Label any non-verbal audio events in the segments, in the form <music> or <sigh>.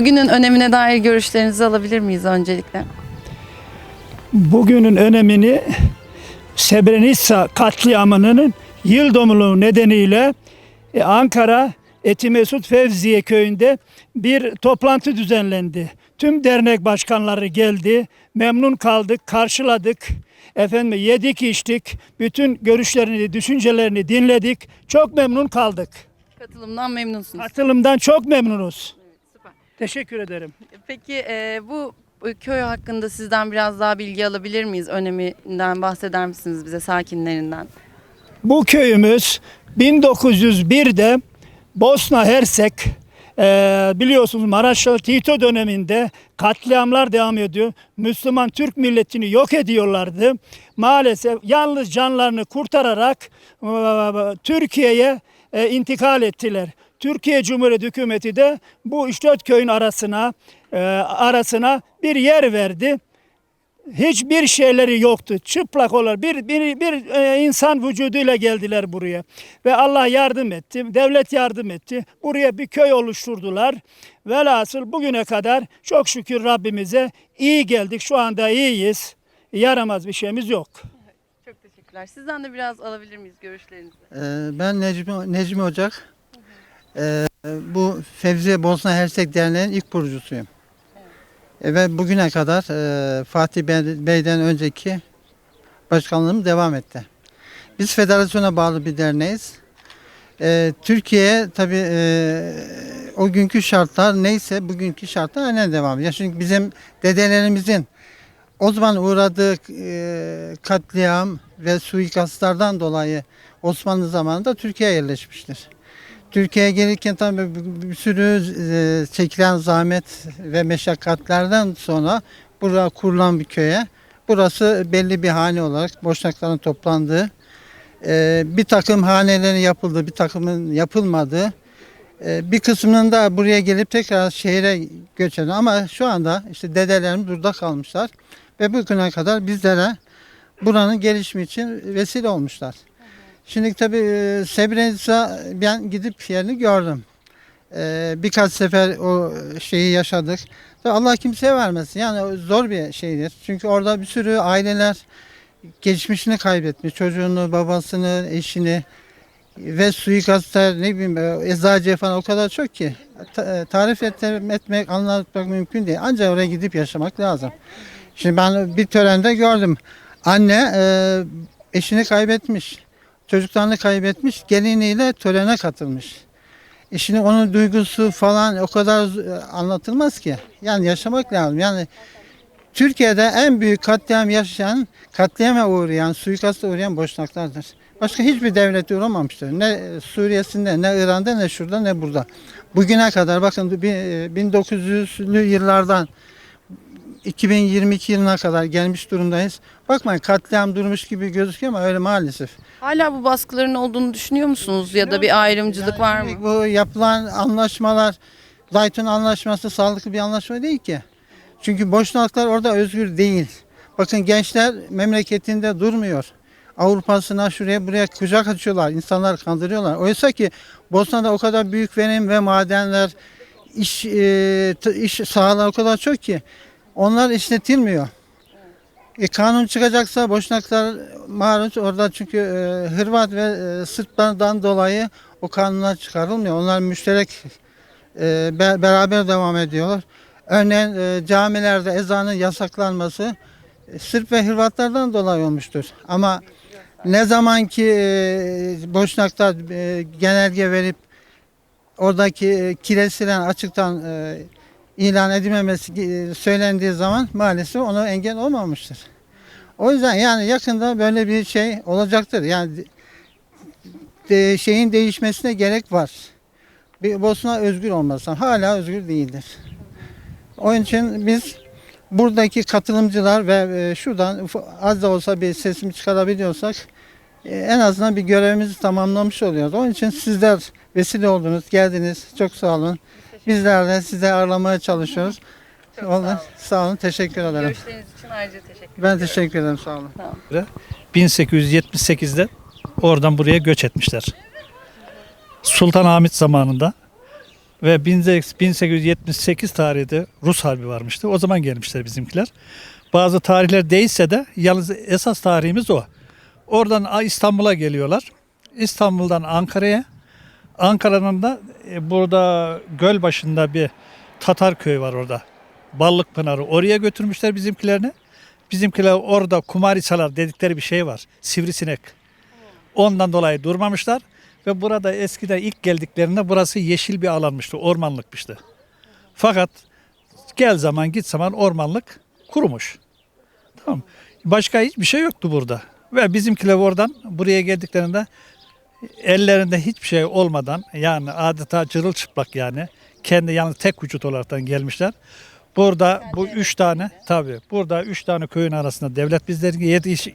Bugünün önemine dair görüşlerinizi alabilir miyiz öncelikle? Bugünün önemini Srebrenica katliamının yıl dönümü nedeniyle e, Ankara Etimesut Fevziye köyünde bir toplantı düzenlendi. Tüm dernek başkanları geldi. Memnun kaldık, karşıladık. Efendim yedik içtik. Bütün görüşlerini, düşüncelerini dinledik. Çok memnun kaldık. Katılımdan memnunsunuz. Katılımdan çok memnunuz. Teşekkür ederim. Peki e, bu köy hakkında sizden biraz daha bilgi alabilir miyiz? Öneminden bahseder misiniz bize sakinlerinden? Bu köyümüz 1901'de Bosna Hersek eee, biliyorsunuz Maraşlı Tito döneminde katliamlar devam ediyor. Müslüman Türk milletini yok ediyorlardı. Maalesef yalnız canlarını kurtararak eee, Türkiye'ye eee, intikal ettiler. Türkiye Cumhuriyeti Hükümeti de bu 3-4 köyün arasına eee, arasına bir yer verdi hiçbir şeyleri yoktu. Çıplak olarak bir, bir, bir e, insan vücuduyla geldiler buraya. Ve Allah yardım etti. Devlet yardım etti. Buraya bir köy oluşturdular. Velhasıl bugüne kadar çok şükür Rabbimize iyi geldik. Şu anda iyiyiz. Yaramaz bir şeyimiz yok. Çok teşekkürler. Sizden de biraz alabilir miyiz görüşlerinizi? Ee, Ben Necmi, Necmi Ocak. Ee, Bu Fevziye Bosna Hersek Derneği'nin ilk kurucusuyum. E, Ve bugüne kadar e, Fatih Bey- Bey'den önceki başkanlığım devam etti. Biz federasyona bağlı bir derneğiz. Ee, Türkiye tabii e, o günkü şartlar neyse bugünkü şartlar aynen devam ediyor. Çünkü bizim dedelerimizin o zaman uğradığı e, katliam ve suikastlardan dolayı Osmanlı zamanında Türkiye'ye yerleşmiştir. Türkiye'ye gelirken tabii bir- sürü e, çekilen zahmet ve meşakkatlerden sonra burada kurulan bir köye. Burası belli bir hane olarak boşnakların toplandığı, e, bir takım hanelerin yapıldığı, bir takımın yapılmadığı, e, bir kısmının da buraya gelip tekrar şehire göç eden ama şu anda işte dedelerimiz burada kalmışlar ve bugüne kadar bizlere buranın gelişimi için vesile olmuşlar. Şimdi tabii e, Srebrenica ben gidip yerini gördüm. E, birkaç sefer o şeyi yaşadık. Allah kimseye vermesin. Yani zor bir şeydir. Çünkü orada bir sürü aileler geçmişini kaybetmiş. Çocuğunu, babasını, eşini ve suikastlar ne bileyim e, eczacı falan o kadar çok ki Ta- tarif et- etmek, anlatmak mümkün değil. Ancak oraya gidip yaşamak lazım. Şimdi ben bir törende gördüm. Anne eşini kaybetmiş. Çocuklarını kaybetmiş. Geliniyle törene katılmış. E şimdi onun duygusu falan o kadar e, anlatılmaz ki. Yani yaşamak lazım. Yani Türkiye'de en büyük katliam yaşayan, katliama uğrayan, suikasta uğrayan boşnaklardır. Başka hiçbir devlete uğramamıştır. Ne Suriye'sinde, ne İran'da, ne şurada, ne burada. Bugüne kadar bakın bi- 1900'lü yıllardan 2022 yılına kadar gelmiş durumdayız. Bakmayın katliam durmuş gibi gözüküyor ama öyle maalesef. Hala bu baskıların olduğunu düşünüyor musunuz? Ya da bir ayrımcılık Yani var mı? Bu yapılan anlaşmalar, Dayton anlaşması sağlıklı bir anlaşma değil ki. Çünkü Boşnaklar orada özgür değil. Bakın gençler memleketinde durmuyor. Avrupa'sına şuraya buraya kucak açıyorlar. insanlar kandırıyorlar. Oysa ki Bosna'da o kadar büyük verim ve madenler, iş, e, t- iş sahalar o kadar çok ki onlar işletilmiyor. E, kanun çıkacaksa Boşnaklar maruz orada çünkü e, Hırvat ve e, Sırplardan dolayı o kanunlar çıkarılmıyor. Onlar müşterek e, be- beraber devam ediyorlar. Örneğin e, camilerde ezanın yasaklanması e, Sırp ve Hırvatlardan dolayı olmuştur. Ama ne zaman ki e, Boşnaklar e, genelge verip oradaki e, kilesilen açıktan e, ilan edilmemesi e, söylendiği zaman maalesef ona engel olmamıştır. O yüzden yani yakında böyle bir şey olacaktır. Yani de- şeyin değişmesine gerek var. Bir Bosna özgür olmasın. Hala özgür değildir. Onun için biz buradaki katılımcılar ve e, şuradan az da olsa bir sesimi çıkarabiliyorsak e, en azından bir görevimizi tamamlamış oluyoruz. Onun için sizler vesile oldunuz, geldiniz. Çok sağ olun. Bizler de sizi ağırlamaya çalışıyoruz. Çok sağ Vallahi olun. sağ olun, teşekkür ederim. Görüşleriniz için ayrıca teşekkür ederim. Ben teşekkür ederim, sağ olun. 1878'de oradan buraya göç etmişler. Sultanahmet zamanında Ve 1878 tarihinde Rus Harbi varmıştı. O zaman gelmişler bizimkiler. Bazı tarihler değişse de yalnız esas tarihimiz o. Oradan İstanbul'a geliyorlar. İstanbul'dan Ankara'ya. Ankara'nın da e, burada göl başında bir Tatar köyü var orada. Ballık Pınarı. Oraya götürmüşler bizimkilerini. Bizimkiler orada kumarisalar dedikleri bir şey var. Sivrisinek. Ondan dolayı durmamışlar. Ve burada eskiden ilk geldiklerinde burası yeşil bir alanmıştı. Ormanlıkmıştı. Fakat gel zaman git zaman ormanlık kurumuş. Tamam. Başka hiçbir şey yoktu burada. Ve bizimkiler oradan buraya geldiklerinde ellerinde hiçbir şey olmadan yani adeta cırılçıplak yani kendi yalnız tek vücut olaraktan gelmişler. Burada bu üç tane tabi burada üç tane köyün arasında devlet bizleri yer-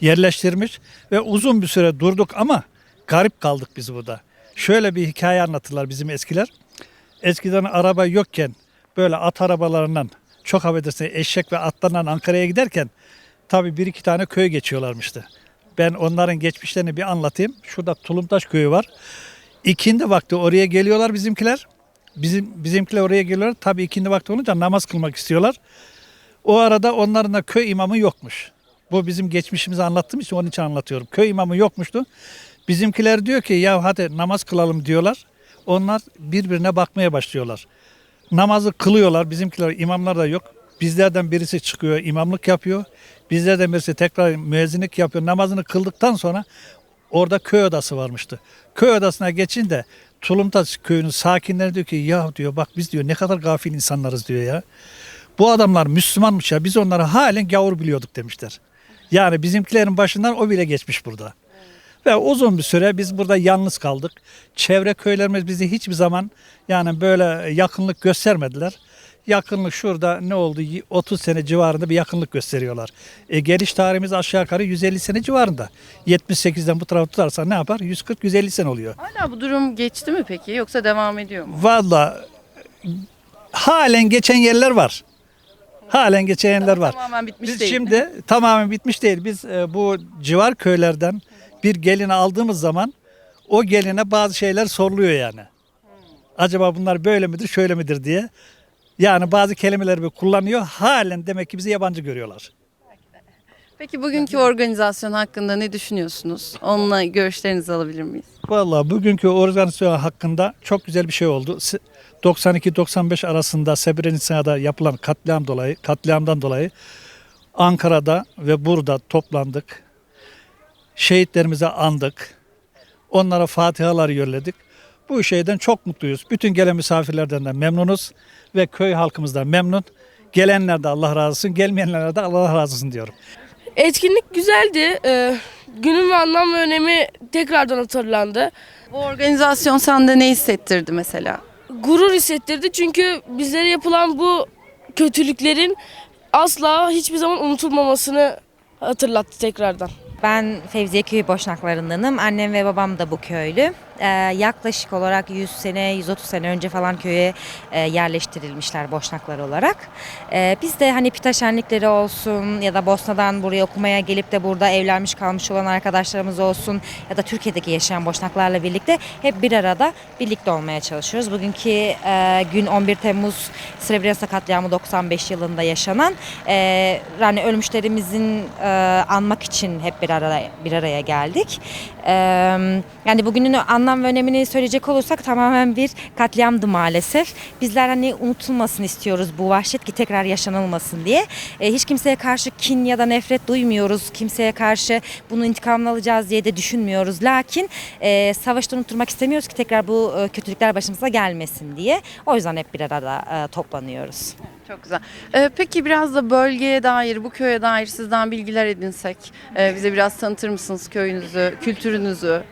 yerleştirmiş ve uzun bir süre durduk ama garip kaldık biz burada. Şöyle bir hikaye anlatırlar bizim eskiler. Eskiden araba yokken böyle at arabalarından çok affedersin eşek ve atlarla Ankara'ya giderken tabi bir iki tane köy geçiyorlarmıştı. Ben onların geçmişlerini bir anlatayım. Şurada Tulumtaş köyü var. İkindi vakti oraya geliyorlar bizimkiler. Bizim bizimkiler oraya geliyorlar. Tabii ikindi vakti olunca namaz kılmak istiyorlar. O arada onların da köy imamı yokmuş. Bu bizim geçmişimizi anlattığım için onun için anlatıyorum. Köy imamı yokmuştu. Bizimkiler diyor ki ya hadi namaz kılalım diyorlar. Onlar birbirine bakmaya başlıyorlar. Namazı kılıyorlar. Bizimkiler imamlar da yok. Bizlerden birisi çıkıyor imamlık yapıyor. Bizlerden birisi tekrar müezzinlik yapıyor. Namazını kıldıktan sonra orada köy odası varmıştı. Köy odasına geçince Tulumtaş köyünün sakinleri diyor ki ya diyor bak biz diyor ne kadar gafil insanlarız diyor ya. Bu adamlar Müslümanmış ya biz onları halen gavur biliyorduk demişler. Yani bizimkilerin başından o bile geçmiş burada. Ve uzun bir süre biz burada yalnız kaldık. Çevre köylerimiz bizi hiçbir zaman yani böyle yakınlık göstermediler. Yakınlık şurada ne oldu 30 sene civarında bir yakınlık gösteriyorlar. E, geliş tarihimiz aşağı yukarı 150 sene civarında. 78'den bu tarafa tutarsan ne yapar? 140-150 sene oluyor. Hala bu durum geçti mi peki yoksa devam ediyor mu? Valla halen geçen yerler var. Halen geçen yerler var. Tamamen bitmiş Biz değil. şimdi <laughs> tamamen bitmiş değil. Biz e, bu civar köylerden bir gelini aldığımız zaman o geline bazı şeyler soruluyor yani. Acaba bunlar böyle midir, şöyle midir diye. Yani bazı kelimeleri bir kullanıyor. Halen demek ki bizi yabancı görüyorlar. Peki bugünkü organizasyon hakkında ne düşünüyorsunuz? Onunla görüşlerinizi alabilir miyiz? Vallahi bugünkü organizasyon hakkında çok güzel bir şey oldu. Se- 92-95 arasında Srebrenica'da yapılan katliam dolayı, katliamdan dolayı Ankara'da ve burada toplandık. Şehitlerimize andık. Onlara fatihalar yolledik. Bu şeyden çok mutluyuz. Bütün gelen misafirlerden de memnunuz ve köy halkımızdan memnun. Gelenler de Allah razı olsun, gelmeyenler de Allah razı olsun diyorum. Etkinlik güzeldi. Ee, günün ve anlam ve önemi tekrardan hatırlandı. Bu organizasyon sende ne hissettirdi mesela? Gurur hissettirdi çünkü bizlere yapılan bu kötülüklerin asla hiçbir zaman unutulmamasını hatırlattı tekrardan. Ben Fevziye Köyü Boşnaklarındanım. Annem ve babam da bu köylü. Ee, yaklaşık olarak 100 sene, 130 sene önce falan köye e, yerleştirilmişler Boşnaklar olarak. Ee, biz de hani pita şenlikleri olsun ya da Bosna'dan buraya okumaya gelip de burada evlenmiş kalmış olan arkadaşlarımız olsun ya da Türkiye'deki yaşayan Boşnaklarla birlikte hep bir arada birlikte olmaya çalışıyoruz. Bugünkü e, gün 11 Temmuz Srebrenica katliamı 95 yılında yaşanan e, yani ölmüşlerimizin e, anmak için hep bir araya bir araya geldik. E, yani bugünün anlam ve önemini söyleyecek olursak tamamen bir katliamdı maalesef. Bizler hani unutulmasın istiyoruz bu vahşet ki tekrar yaşanılmasın diye. E, hiç kimseye karşı kin ya da nefret duymuyoruz. Kimseye karşı bunun intikamını alacağız diye de düşünmüyoruz. Lakin e, savaşta unutturmak istemiyoruz ki tekrar bu e, kötülükler başımıza gelmesin diye. O yüzden hep bir arada e, toplanıyoruz. Çok güzel. Ee, peki biraz da bölgeye dair, bu köye dair sizden bilgiler edinsek. Ee, bize biraz tanıtır mısınız köyünüzü, kültürünüzü?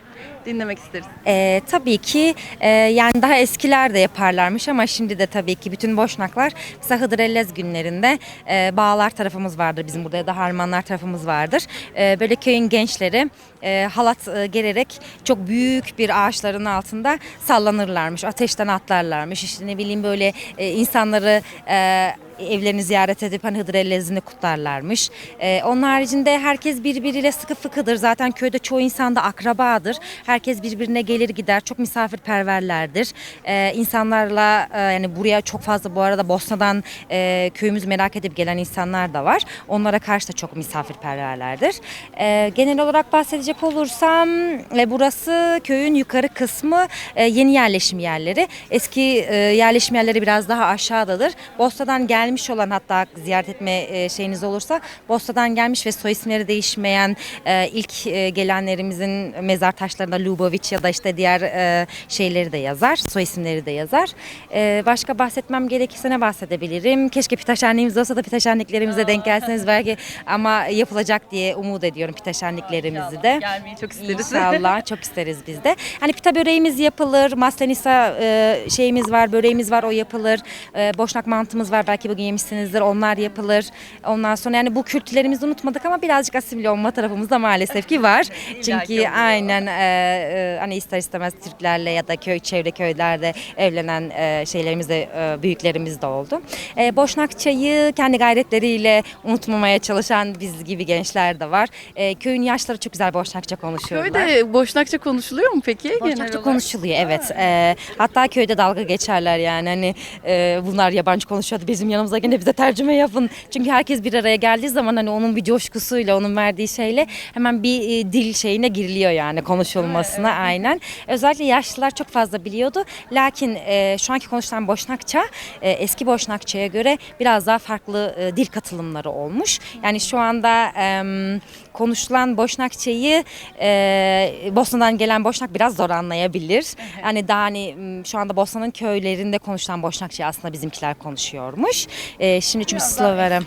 Dinlemek isteriz. Ee, tabii ki e, yani daha eskiler de yaparlarmış ama şimdi de tabii ki bütün boşnaklar mesela Hıdrellez günlerinde e, bağlar tarafımız vardır bizim burada ya da harmanlar tarafımız vardır. E, böyle köyün gençleri e, halat e, gererek çok büyük bir ağaçların altında sallanırlarmış, ateşten atlarlarmış. İşte ne bileyim böyle e, insanları e, evlerini ziyaret edip hani Hıdır Ellezini kutlarlarmış. Ee, onun haricinde herkes birbiriyle sıkı fıkıdır. Zaten köyde çoğu insan da akrabadır. Herkes birbirine gelir gider. Çok misafirperverlerdir. Ee, insanlarla e, yani buraya çok fazla bu arada Bosna'dan e, köyümüzü merak edip gelen insanlar da var. Onlara karşı da çok misafirperverlerdir. Ee, genel olarak bahsedecek olursam e, burası köyün yukarı kısmı e, yeni yerleşim yerleri. Eski e, yerleşim yerleri biraz daha aşağıdadır. Bosna'dan gelmiş olan hatta ziyaret etme e, şeyiniz olursa Bosna'dan gelmiş ve soy isimleri değişmeyen e, ilk e, gelenlerimizin mezar taşlarında Lubovic ya da işte diğer e, şeyleri de yazar. Soy isimleri de yazar. E, başka bahsetmem gerekirse ne bahsedebilirim? Keşke pitaşhanemiz olsa da pitaşhanliklerimize denk gelseniz belki ama yapılacak diye umut ediyorum pitaşhanliklerimizi de. Gelmeyi çok isteriz. İnşallah çok isteriz biz de. Hani pita böreğimiz yapılır, maslenisa e, şeyimiz var, böreğimiz var o yapılır. E, boşnak mantımız var belki bugün yemişsinizdir onlar yapılır. Ondan sonra yani bu kültürlerimizi unutmadık ama birazcık asimile olma tarafımız da maalesef ki var. <laughs> Çünkü oluyor. aynen e, e, hani ister istemez Türklerle ya da köy çevre köylerde evlenen e, şeylerimiz de e, büyüklerimiz de oldu. E, boşnak çayı kendi gayretleriyle unutmamaya çalışan biz gibi gençler de var. E, köyün yaşları çok güzel boşnakça konuşuyorlar. Köyde boşnakça konuşuluyor mu peki? Boşnakça konuşuluyor evet. Ee, hatta köyde dalga geçerler yani hani e, bunlar yabancı konuşuyordu bizim yanımıza gene bize tercüme yapın. Çünkü herkes bir araya geldiği zaman hani onun bir coşkusuyla onun verdiği şeyle hemen bir e, dil şeyine giriliyor yani konuşulmasına aynen. Özellikle yaşlılar çok fazla biliyordu. Lakin e, şu anki konuşulan Boşnakça e, eski Boşnakça'ya göre biraz daha farklı e, dil katılımları olmuş. Yani şu anda em, konuşulan Boşnakçayı e, Bosna'dan gelen Boşnak biraz zor anlayabilir. Hani daha hani şu anda Bosna'nın köylerinde konuşulan Boşnakçayı aslında bizimkiler konuşuyormuş. E, şimdi çünkü Sloven.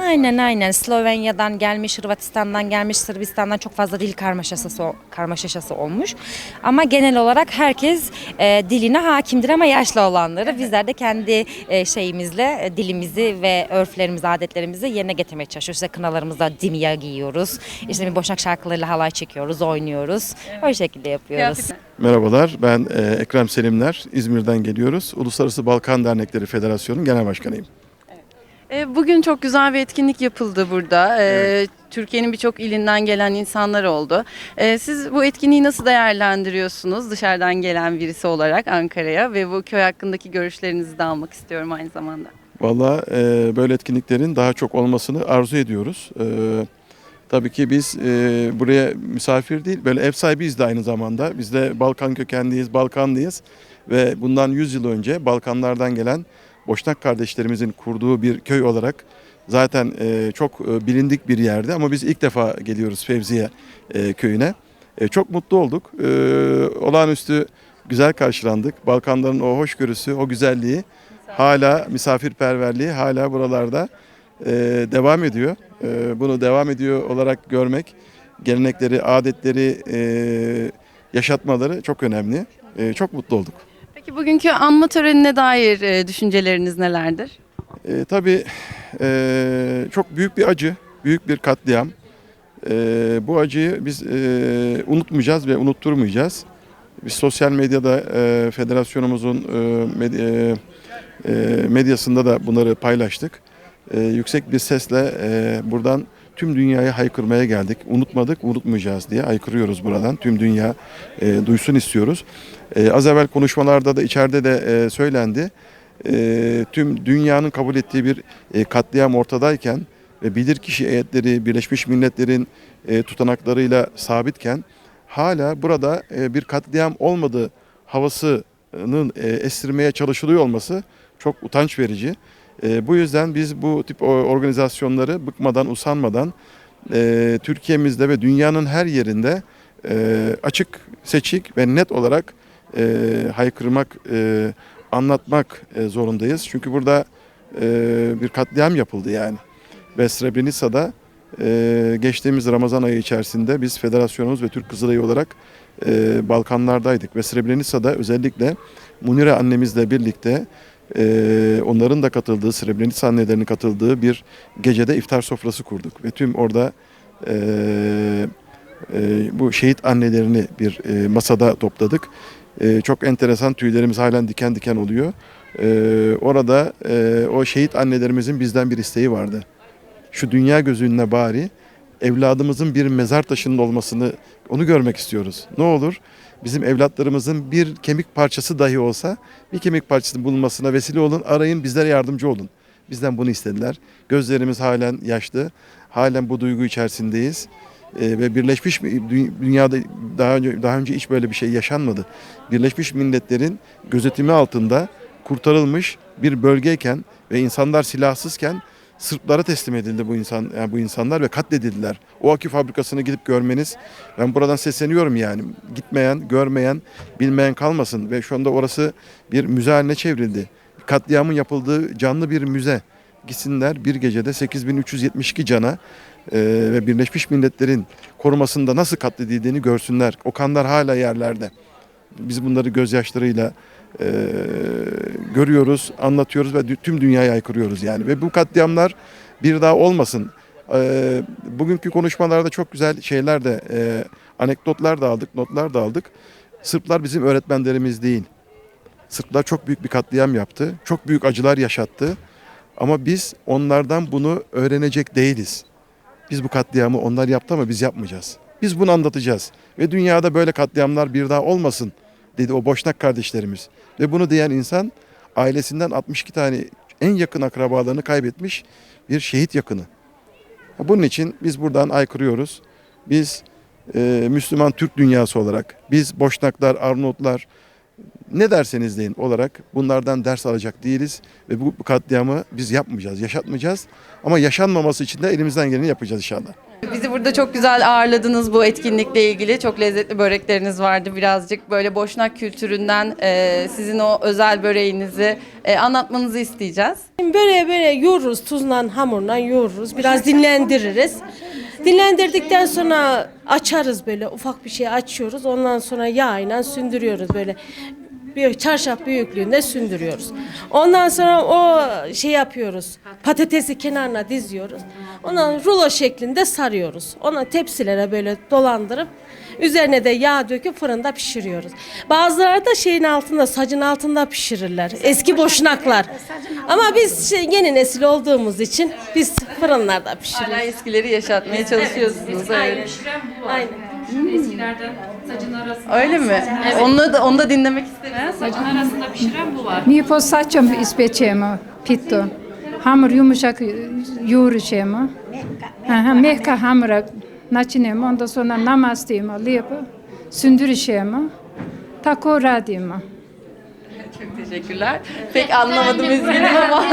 Aynen aynen Slovenya'dan gelmiş, Hırvatistan'dan gelmiş, Sırbistan'dan çok fazla dil karmaşası karmaşası olmuş. Ama genel olarak herkes e, diline hakimdir ama yaşlı olanları bizler de kendi e, şeyimizle e, dilimizi ve örflerimizi, adetlerimizi yerine getirmeye çalışıyoruz. İşte kınalarımızda dimya giyiyoruz. İşte bir boşnak şarkılarıyla halay çekiyoruz, oynuyoruz. O şekilde yapıyoruz. Kıyafet- Merhabalar, ben e, Ekrem Selimler. İzmir'den geliyoruz. Uluslararası Balkan Dernekleri Federasyonu Genel Başkanıyım. E, Bugün çok güzel bir etkinlik yapıldı burada. E, Türkiye'nin birçok ilinden gelen insanlar oldu. E, Siz bu etkinliği nasıl değerlendiriyorsunuz dışarıdan gelen birisi olarak Ankara'ya ve bu köy hakkındaki görüşlerinizi de almak istiyorum aynı zamanda. Valla böyle etkinliklerin daha çok olmasını arzu ediyoruz. Tabii ki biz buraya misafir değil, böyle ev sahibiyiz de aynı zamanda. Biz de Balkan kökenliyiz, Balkanlıyız. Ve bundan 100 yıl önce Balkanlardan gelen Boşnak kardeşlerimizin kurduğu bir köy olarak zaten e, çok e, bilindik bir yerde ama biz ilk defa geliyoruz Fevziye e, köyüne. E, çok mutlu olduk. E, olağanüstü güzel karşılandık. Balkanların o hoşgörüsü, o güzelliği hala misafirperverliği hala buralarda e, devam ediyor. E, bunu devam ediyor olarak görmek, gelenekleri, adetleri e, yaşatmaları çok önemli. E, çok mutlu olduk. Peki bugünkü anma törenine dair e, düşünceleriniz nelerdir? E, tabii e, çok büyük bir acı, büyük bir katliam. E, bu acıyı biz e, unutmayacağız ve unutturmayacağız. Biz sosyal medyada e, federasyonumuzun e, med- e, e, medyasında da bunları paylaştık. E, yüksek bir sesle e, buradan tüm dünyaya haykırmaya geldik. Unutmadık, unutmayacağız diye haykırıyoruz buradan. Tüm dünya e, duysun istiyoruz. E, az evvel konuşmalarda da içeride de e, söylendi. E, tüm dünyanın kabul ettiği bir e, katliam ortadayken ve bilirkişi heyetleri Birleşmiş Milletler'in e, tutanaklarıyla sabitken hala burada e, bir katliam olmadığı havasının e, estirmeye çalışılıyor olması çok utanç verici. E, bu yüzden biz bu tip organizasyonları bıkmadan, usanmadan e, Türkiye'mizde ve dünyanın her yerinde e, açık, seçik ve net olarak e, haykırmak, e, anlatmak e, zorundayız. Çünkü burada e, bir katliam yapıldı yani. Ve Srebrenica'da e, geçtiğimiz Ramazan ayı içerisinde biz federasyonumuz ve Türk Kızılayı olarak e, Balkanlardaydık. Ve Srebrenica'da özellikle Munire annemizle birlikte e, onların da katıldığı, Srebrenica annelerinin katıldığı bir gecede iftar sofrası kurduk. Ve tüm orada e, e, bu şehit annelerini bir e, masada topladık. E, çok enteresan tüylerimiz halen diken diken oluyor. E, orada e, o şehit annelerimizin bizden bir isteği vardı. Şu dünya gözünle bari evladımızın bir mezar taşının olmasını onu görmek istiyoruz. Ne olur bizim evlatlarımızın bir kemik parçası dahi olsa bir kemik parçasının bulunmasına vesile olun. Arayın bizlere yardımcı olun. Bizden bunu istediler. Gözlerimiz halen yaşlı. Halen bu duygu içerisindeyiz. Ee, ve Birleşmiş Dü- dünyada daha önce daha önce hiç böyle bir şey yaşanmadı. Birleşmiş Milletler'in gözetimi altında kurtarılmış bir bölgeyken ve insanlar silahsızken Sırplara teslim edildi bu insan yani bu insanlar ve katledildiler. O akü fabrikasını gidip görmeniz ben buradan sesleniyorum yani gitmeyen, görmeyen, bilmeyen kalmasın ve şu anda orası bir müze haline çevrildi. Katliamın yapıldığı canlı bir müze. Gitsinler bir gecede 8372 cana ve Birleşmiş Milletler'in korumasında nasıl katledildiğini görsünler. O kanlar hala yerlerde. Biz bunları gözyaşlarıyla e, görüyoruz, anlatıyoruz ve tüm dünyaya aykırıyoruz yani. Ve bu katliamlar bir daha olmasın. E, bugünkü konuşmalarda çok güzel şeyler de, e, anekdotlar da aldık, notlar da aldık. Sırplar bizim öğretmenlerimiz değil. Sırplar çok büyük bir katliam yaptı, çok büyük acılar yaşattı. Ama biz onlardan bunu öğrenecek değiliz. Biz bu katliamı onlar yaptı ama biz yapmayacağız. Biz bunu anlatacağız. Ve dünyada böyle katliamlar bir daha olmasın dedi o boşnak kardeşlerimiz. Ve bunu diyen insan ailesinden 62 tane en yakın akrabalarını kaybetmiş bir şehit yakını. Bunun için biz buradan aykırıyoruz. Biz e, Müslüman Türk dünyası olarak, biz Boşnaklar, Arnavutlar, ne derseniz deyin olarak bunlardan ders alacak değiliz. Ve bu katliamı biz yapmayacağız, yaşatmayacağız. Ama yaşanmaması için de elimizden geleni yapacağız inşallah. Bizi burada çok güzel ağırladınız bu etkinlikle ilgili. Çok lezzetli börekleriniz vardı. Birazcık böyle boşnak kültüründen e, sizin o özel böreğinizi e, anlatmanızı isteyeceğiz. Böyle böyle yoğururuz tuzla hamurla yoğururuz. Biraz dinlendiririz. Dinlendirdikten sonra açarız böyle ufak bir şey açıyoruz. Ondan sonra yağıyla sündürüyoruz böyle. Bir çarşaf büyüklüğünde sündürüyoruz. Ondan sonra o şey yapıyoruz. Patatesi kenarına diziyoruz. Ondan rulo şeklinde sarıyoruz. Ona tepsilere böyle dolandırıp üzerine de yağ döküp fırında pişiriyoruz. Bazıları da şeyin altında, sacın altında pişirirler. Eski boşnaklar. Ama biz şey, yeni nesil olduğumuz için biz fırınlarda pişiriyoruz. Hala eskileri yaşatmaya çalışıyorsunuz. Evet. Aynen. Eskilerden sacın arasında. Öyle mi? Onu da onu da dinlemek isteriz. Sacın arasında pişiren bu var. Mi po saçım ispeçemo pitto. Hamur yumuşak yoğuracağımı. Ha, mehka hamura načinemo, ondan sonra namastimo lijepo, sündürüşemo, tako radimo. Çok teşekkürler. Pek anlamadım üzgünüm ama.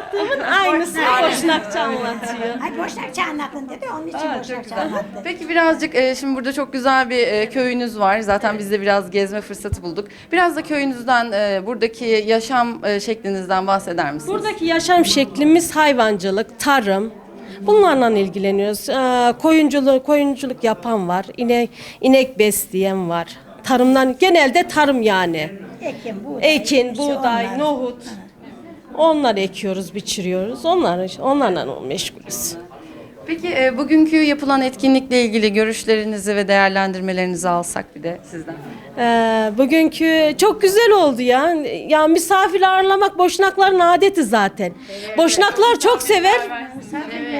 Anlattığımın aynısını boşnakça anlatıyor. Ay boşnakça anlatın dedi onun için Aa, çok boşnakça güzel. anlattı. Peki birazcık e, şimdi burada çok güzel bir e, köyünüz var. Zaten biz de biraz gezme fırsatı bulduk. Biraz da köyünüzden, e, buradaki yaşam e, şeklinizden bahseder misiniz? Buradaki yaşam şeklimiz hayvancılık, tarım. Bunlarla ilgileniyoruz. Ee, koyunculuk, koyunculuk yapan var. İnek, inek besleyen var. Tarımdan genelde tarım yani. Ekin, buğday, Ekin, işte buğday, onlar. nohut. Onlar ekiyoruz, biçiriyoruz. Onlar, onlarla meşgulüz. Peki e, bugünkü yapılan etkinlikle ilgili görüşlerinizi ve değerlendirmelerinizi alsak bir de sizden. Ee, bugünkü çok güzel oldu ya. Ya misafir ağırlamak boşnakların adeti zaten. Boşnaklar çok sever.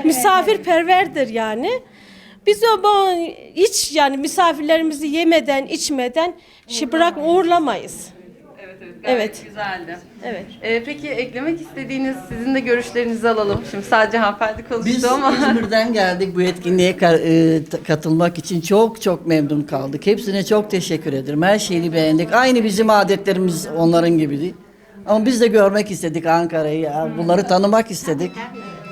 Misafirperverdir yani. Biz o bu, hiç yani misafirlerimizi yemeden, içmeden şey bırak uğurlamayız. Evet. Güzeldi. Evet. E, peki eklemek istediğiniz sizin de görüşlerinizi alalım. Şimdi sadece hanımefendi konuştu Biz ama. İzmir'den geldik bu etkinliğe ka- e, katılmak için çok çok memnun kaldık. Hepsine çok teşekkür ederim. Her şeyini beğendik. Aynı bizim adetlerimiz onların gibiydi. Ama biz de görmek istedik Ankara'yı. ya. Bunları tanımak istedik.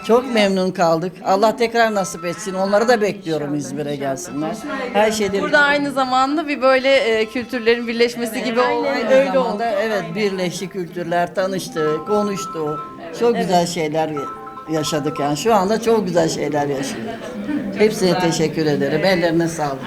Çok memnun kaldık. Allah tekrar nasip etsin. Onları da bekliyorum İzmir'e gelsinler. Her şeyden Burada aynı zamanda bir böyle e, kültürlerin birleşmesi gibi oldu. Öyle oldu. evet birleşti kültürler, tanıştı, konuştu. Çok güzel şeyler yaşadık yani. Şu anda çok güzel şeyler yaşıyoruz. Hepsine teşekkür ederim. Ellerine sağlık.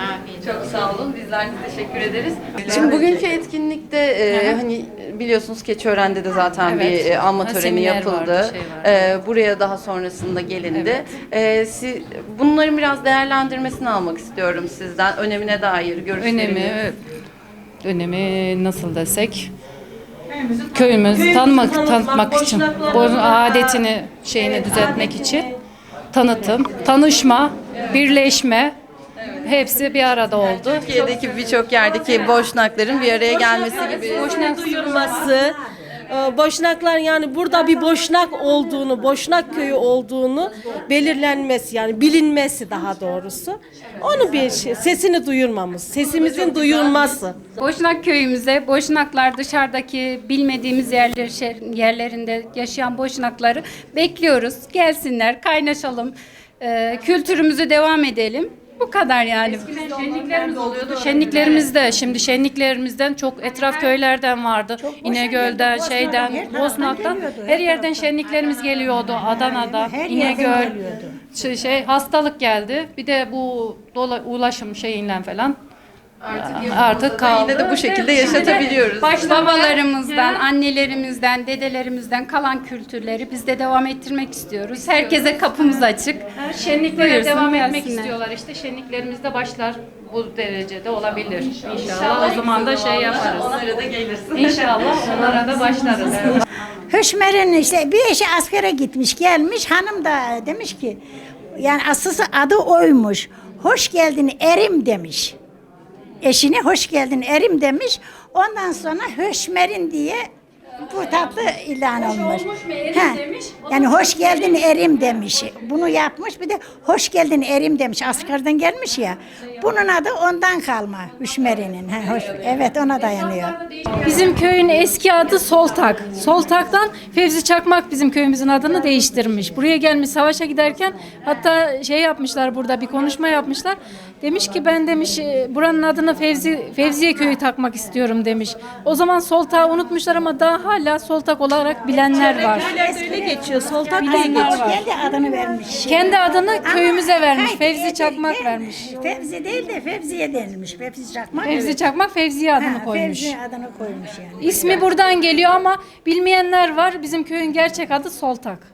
Çok sağ olun. Bizler de teşekkür ederiz. Şimdi bugünkü etkinlikte e, hani biliyorsunuz Keçiören'de de zaten Evet. bir e, anma Ha, töreni seminer yapıldı. şey vardı. E, buraya daha sonrasında gelindi. E, si- bunların biraz değerlendirmesini almak istiyorum sizden. Önemine dair görüşlerinizi. Önemi, önemi nasıl desek köyümüzü tanımak, tanıtmak için, adetini, şeyini düzeltmek için tanıtım, tanışma, birleşme hepsi bir arada oldu. Türkiye'deki birçok yerdeki boşnakların bir araya gelmesi gibi. Boşnak duyulması, e, Boşnaklar yani burada bir boşnak olduğunu, boşnak köyü olduğunu belirlenmesi yani bilinmesi daha doğrusu. Onu bir şey, sesini duyurmamız, sesimizin duyulması. Boşnak köyümüze, Boşnaklar dışarıdaki bilmediğimiz yerler, şer- yerlerinde yaşayan Boşnakları bekliyoruz. Gelsinler, kaynaşalım, e, kültürümüzü devam edelim. Bu kadar yani. Şenliklerimiz oluyordu. Şenliklerimizde şimdi şenliklerimizden çok etraf köylerden vardı. İnegöl'den, şeyden, Bosnak'tan her yerden şenliklerimiz geliyordu. Adana'dan, İnegöl. Şey, şey hastalık geldi. Bir de bu dola, ulaşım şeyiyle falan artık, artık kaldı. Yine de bu şekilde yaşatabiliyoruz. Baş babalarımızdan, annelerimizden, dedelerimizden kalan kültürleri biz de devam ettirmek istiyoruz. Herkese kapımız açık. Şenliklere Buyursun, devam etmek gelsinler. istiyorlar. İşte şenliklerimizde başlar bu derecede olabilir. İnşallah o zaman da şey yaparız. Onlara da gelirsin. İnşallah onlara da başlarız. <laughs> Höşmer'in işte bir eşi askere gitmiş gelmiş hanım da demiş ki yani aslısı adı oymuş. Hoş geldin erim demiş. Eşine hoş geldin erim demiş. Ondan sonra Höşmer'in diye bu tatlı ilan olmuş. Ha, Yani hoş geldin erim demiş. Bunu yapmış bir de hoş geldin erim demiş. Askerden gelmiş ya. Bunun adı ondan kalma Hüşmeri'nin. Ha, hoş, evet ona dayanıyor. Bizim köyün eski adı Soltak. Soltak'tan Fevzi Çakmak bizim köyümüzün adını değiştirmiş. Buraya gelmiş savaşa giderken hatta şey yapmışlar burada bir konuşma yapmışlar. Demiş ki ben demiş e, buranın adını Fevzi Fevziye köyü takmak istiyorum demiş. O zaman Soltak'ı unutmuşlar ama daha hala Soltak olarak bilenler var. Öyle geçiyor, soltak Bilenler var. Kendi adını vermiş. Kendi adını köyümüze vermiş. Fevzi Çakmak vermiş. Fevzi değil de Fevziye denilmiş. Fevzi Çakmak. Fevzi. Çakmak Fevziye adını koymuş. Fevzi adını koymuş yani. İsmi buradan geliyor ama bilmeyenler var. Bizim köyün gerçek adı Soltak.